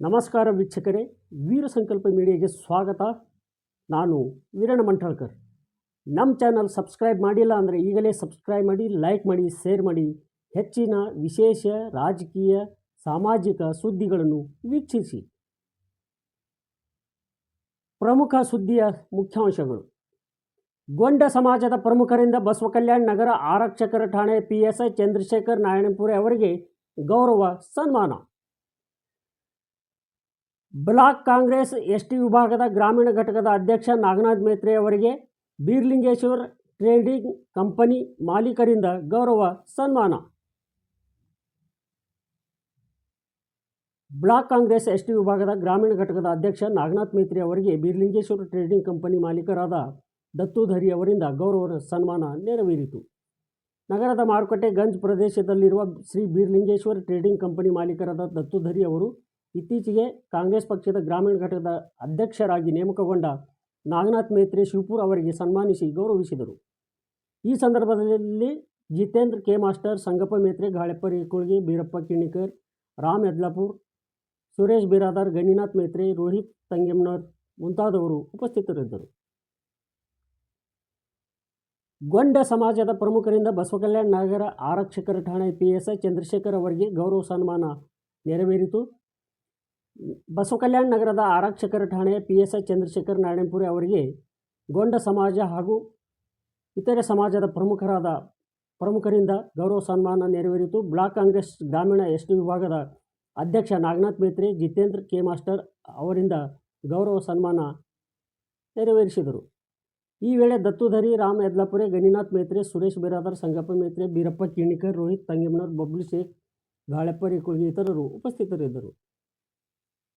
ನಮಸ್ಕಾರ ವೀಕ್ಷಕರೇ, ವೀರ ಸಂಕಲ್ಪ ಮೀಡಿಯಾಗೆ ಸ್ವಾಗತ. ನಾನು ವೀರಣ್ಣ ಮಂಟಾಳ್ಕರ್ ನಮ್ಮ ಚಾನಲ್ ಸಬ್ಸ್ಕ್ರೈಬ್ ಮಾಡಿಲ್ಲ ಅಂದರೆ ಈಗಲೇ ಸಬ್ಸ್ಕ್ರೈಬ್ ಮಾಡಿ, ಲೈಕ್ ಮಾಡಿ, ಶೇರ್ ಮಾಡಿ. ಹೆಚ್ಚಿನ ವಿಶೇಷ ರಾಜಕೀಯ, ಸಾಮಾಜಿಕ ಸುದ್ದಿಗಳನ್ನು ವೀಕ್ಷಿಸಿ. ಪ್ರಮುಖ ಸುದ್ದಿಯ ಮುಖ್ಯಾಂಶಗಳು. ಗೊಂಡ ಸಮಾಜದ ಪ್ರಮುಖರಿಂದ ಬಸವ ಕಲ್ಯಾಣ್ ನಗರ ಆರಕ್ಷಕರ ಠಾಣೆ P S I Chandrashekhar Narayanpur ಅವರಿಗೆ ಗೌರವ ಸನ್ಮಾನ. ಬ್ಲಾಕ್ ಕಾಂಗ್ರೆಸ್ ಎಸ್ ಟಿ ವಿಭಾಗದ ಗ್ರಾಮೀಣ ಘಟಕದ ಅಧ್ಯಕ್ಷ ನಾಗನಾಥ್ ಮೇತ್ರೆ ಅವರಿಗೆ ಬೀರ್ಲಿಂಗೇಶ್ವರ್ ಟ್ರೇಡಿಂಗ್ ಕಂಪನಿ ಮಾಲೀಕರಿಂದ ಗೌರವ ಸನ್ಮಾನ. ಬ್ಲಾಕ್ ಕಾಂಗ್ರೆಸ್ ಎಸ್ ಟಿ ವಿಭಾಗದ ಗ್ರಾಮೀಣ ಘಟಕದ ಅಧ್ಯಕ್ಷ ನಾಗನಾಥ್ ಮೇತ್ರಿ ಅವರಿಗೆ ಬೀರ್ಲಿಂಗೇಶ್ವರ ಟ್ರೇಡಿಂಗ್ ಕಂಪನಿ ಮಾಲೀಕರಾದ ದತ್ತುಧರಿ ಅವರಿಂದ ಗೌರವ ಸನ್ಮಾನ ನೆರವೇರಿತು. ನಗರದ ಮಾರುಕಟ್ಟೆ ಗಂಜ್ ಪ್ರದೇಶದಲ್ಲಿರುವ ಶ್ರೀ ಬೀರ್ಲಿಂಗೇಶ್ವರ ಟ್ರೇಡಿಂಗ್ ಕಂಪನಿ ಮಾಲೀಕರಾದ ದತ್ತುಧರಿ ಅವರು ಇತ್ತೀಚೆಗೆ ಕಾಂಗ್ರೆಸ್ ಪಕ್ಷದ ಗ್ರಾಮೀಣ ಘಟಕದ ಅಧ್ಯಕ್ಷರಾಗಿ ನೇಮಕಗೊಂಡ ನಾಗನಾಥ್ ಮೇತ್ರಿ ಶಿವಪುರ್ ಅವರಿಗೆ ಸನ್ಮಾನಿಸಿ ಗೌರವಿಸಿದರು. ಈ ಸಂದರ್ಭದಲ್ಲಿ ಜಿತೇಂದ್ರ ಕೆ ಮಾಸ್ಟರ್, ಸಂಗಪ್ಪ ಮೇತ್ರೆ ಗಾಳೆಪ್ಪ ರೇಕುಳ್ಗಿ ಬೀರಪ್ಪ ಕಿಣಿಕರ್ ರಾಮ್ ಯದ್ಲಾಪುರ್, ಸುರೇಶ್ ಬಿರಾದಾರ್, ಗಣಿನಾಥ್ ಮೇತ್ರೆ, ರೋಹಿತ್ ತಂಗೆಮ್ನರ್ ಮುಂತಾದವರು ಉಪಸ್ಥಿತರಿದ್ದರು. ಗೊಂಡ ಸಮಾಜದ ಪ್ರಮುಖರಿಂದ ಬಸವಕಲ್ಯಾಣ ನಗರ ಆರಕ್ಷಕರ ಠಾಣೆ ಪಿ ಎಸ್ ಐ ಚಂದ್ರಶೇಖರ್ ಅವರಿಗೆ ಗೌರವ ಸನ್ಮಾನ ನೆರವೇರಿತು. ಬಸವಕಲ್ಯಾಣ ನಗರದ ಆರಕ್ಷಕರ ಠಾಣೆ P S I Chandrashekhar Narayanpuri ಅವರಿಗೆ ಗೊಂಡ ಸಮಾಜ ಹಾಗೂ ಇತರೆ ಸಮಾಜದ ಪ್ರಮುಖರಾದ ಪ್ರಮುಖರಿಂದ ಗೌರವ ಸನ್ಮಾನ ನೆರವೇರಿತು. ಬ್ಲಾಕ್ ಕಾಂಗ್ರೆಸ್ ಗ್ರಾಮೀಣ ಎಸ್ ಟಿ ವಿಭಾಗದ ಅಧ್ಯಕ್ಷ ನಾಗನಾಥ್ ಮೇತ್ರಿ ಜಿತೇಂದ್ರ ಕೆ ಮಾಸ್ಟರ್ ಅವರಿಂದ ಗೌರವ ಸನ್ಮಾನ ನೆರವೇರಿಸಿದರು. ಈ ವೇಳೆ ದತ್ತುಧರಿ ರಾಮ್ ಯದ್ಲಾಪುರೆ, ಗಣಿನಾಥ್ ಮೇತ್ರೆ ಸುರೇಶ್ ಬಿರಾದರ್, ಸಂಗಪ್ಪ ಮೇತ್ರೆ ಬೀರಪ್ಪ ಕಿಣಿಕರ್ ರೋಹಿತ್ ತಂಗಿಮನರ್, ಬಬ್ಲು ಶೇಖ್ ಗಾಳೆಪ್ಪ ರೇಕುಳ್ಗಿ ಇತರರು ಉಪಸ್ಥಿತರಿದ್ದರು.